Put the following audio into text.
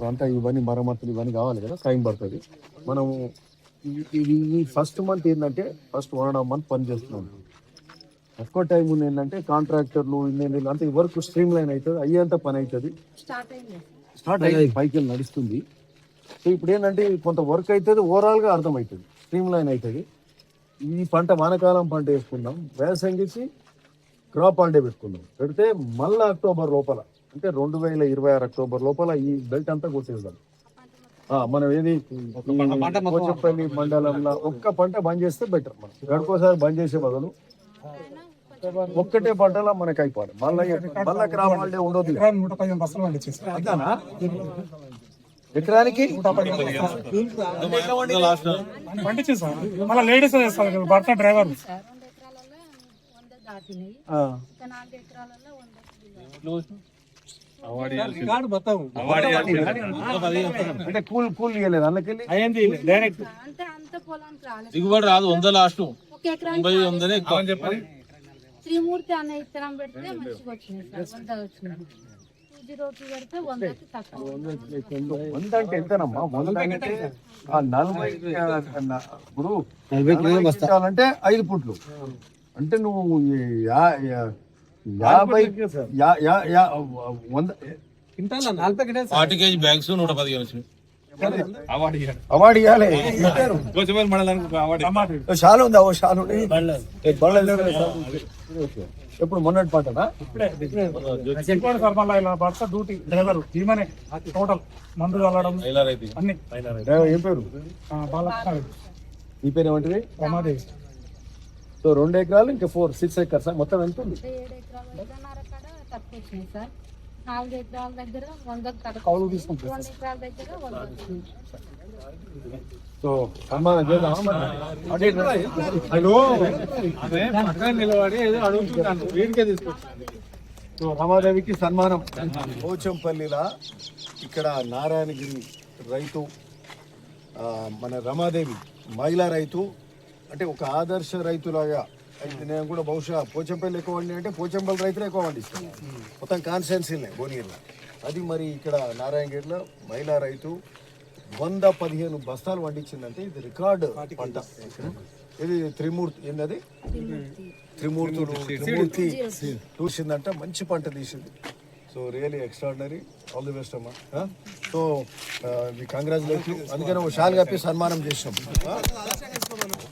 So అంతా ఇవన్నీ మరమ్మతులు ఇవన్నీ కావాలి కదా టైం పడుతుంది. మనము ఈ- ఫస్ట్ మంత్ ఏంటంటే first one and half month పని చేస్తున్నాం. ఎక్కువ టైం ఉంది ఏంటంటే కాంట్రాక్టర్లు ఇంజనీర్లు అంతా ఈ వర్క్ స్ట్రీమ్ లైన్ అవుతుంది అయ్యేంత పని అవుతుంది. స్టార్ట్ అయ్యి పైకి వెళ్ళి నడుస్తుంది. సో ఇప్పుడు ఏంటంటే కొంత వర్క్ అవుతుంది ఓవరాల్గా అర్థమవుతుంది స్ట్రీమ్ లైన్ అవుతుంది. ఈ పంట వానకాలం పంట వేసుకుందాం. వేసంగిసి క్రాప్ హాలిడే పెట్టుకుందాం పెడితే మళ్ళీ అక్టోబర్ లోపల అంటే రెండు వేల ఇరవై ఆరు అక్టోబర్ లోపల ఈ బెల్ట్ అంతా కొట్టేద్దాం ఆ, మనం ఏది ఈ పోచంపల్లి మండలంలో ఒక్క పంట బంద్ చేస్తే బెటర్. మనం గడుకోసారి బంద్ చేసే బదులు ఒక్కటే పంటలో మనకి అయిపోవాలి మళ్ళీ మళ్ళీ క్రాప్ హాలిడే ఉండదు? ఎకరానికి పండించేసి మళ్ళీ లేడీస్ చేస్తారు. కదా భర్త డ్రైవర్ సార్ రెండు ఎకరాలలో వంద దాటినాయి. ఆ, ఇంకా నాలుగు ఎకరాలలో వంద అంటే కూల్ కూల్ ఇవ్వలేదు అందుకెళ్ళి అయ్యింది డైరెక్ట్ అంటే అంత పొలానికి రాలేదు. దిగుబడి రాదు వంద లాస్ట్. ఒక ఎకరానికి వందనే ఎక్కువ. త్రిమూర్తి అనే ఇత్తనం పెడితే మంచిగా వచ్చినాయి సార్. వంద అంటే ఎంతనమ్మా? వంద అంటే ఆ నలభై ఇప్పుడు నలభై ఐదు పుట్లు. అంటే నువ్వు యాభై వంద ఫార్టీ కేజీ బ్యాగ్స్ నూట పదిహేను వచ్చినాయి అవార్డు ఇవ్వాలి. షాలు ఉందా? ఓ షాలు. ఎప్పుడు మొన్నటి పాటనా? భర్త డ్యూటీ డ్రైవర్ ఈమెనే. టోటల్ మందు చల్లడం అన్ని. డ్రైవర్ ఏం పేరు? ఆ, బాలకృష్ణ ఈ పేరు ఏమంటుంది రమాదేవి. సో రెండు ఎకరాలు ఇంకా ఫోర్ సిక్స్ ఎకర్స్ మొత్తం ఎంత ఉంది? అంటే ఏడు ఎకరాలు ఒకటిన్నర కాడ తక్కువ వచ్చినాయి సార్. నాలుగు ఎకరాల దగ్గర వందకు తక్కువ కౌలు తీసుకుంటారు వంద ఎకరాల దగ్గర వంద వచ్చినాయి సో సన్మానం? హలో. సో రమాదేవికి సన్మానం. పోచంపల్లిలా ఇక్కడ నారాయణగిరి రైతు మన రమాదేవి మహిళా రైతు అంటే ఒక ఆదర్శ రైతులాగా అయితే నేను కూడా బహుశా పోచంపల్లి ఎక్కువ వండి అంటే పోచంపల్లి రైతులు ఎక్కువ పండిస్తాను మొత్తం కాన్స్టెన్సీలే భువనగిరిలో అది మరి ఇక్కడ నారాయణగిరిలో మహిళా రైతు వంద పదిహేను బస్తాలు పండించిందంటే ఇది రికార్డు పంట. ఇది త్రిమూర్తి ఏంటది త్రిమూర్తులు త్రిమూర్తి. చూసిందంట మంచి పంట తీసింది. So really extraordinary. All the best అమ్మా. సో కంగ్రాచులేషన్ అందుకని ఒక షాల్ కప్పి సన్మానం చేసినాం.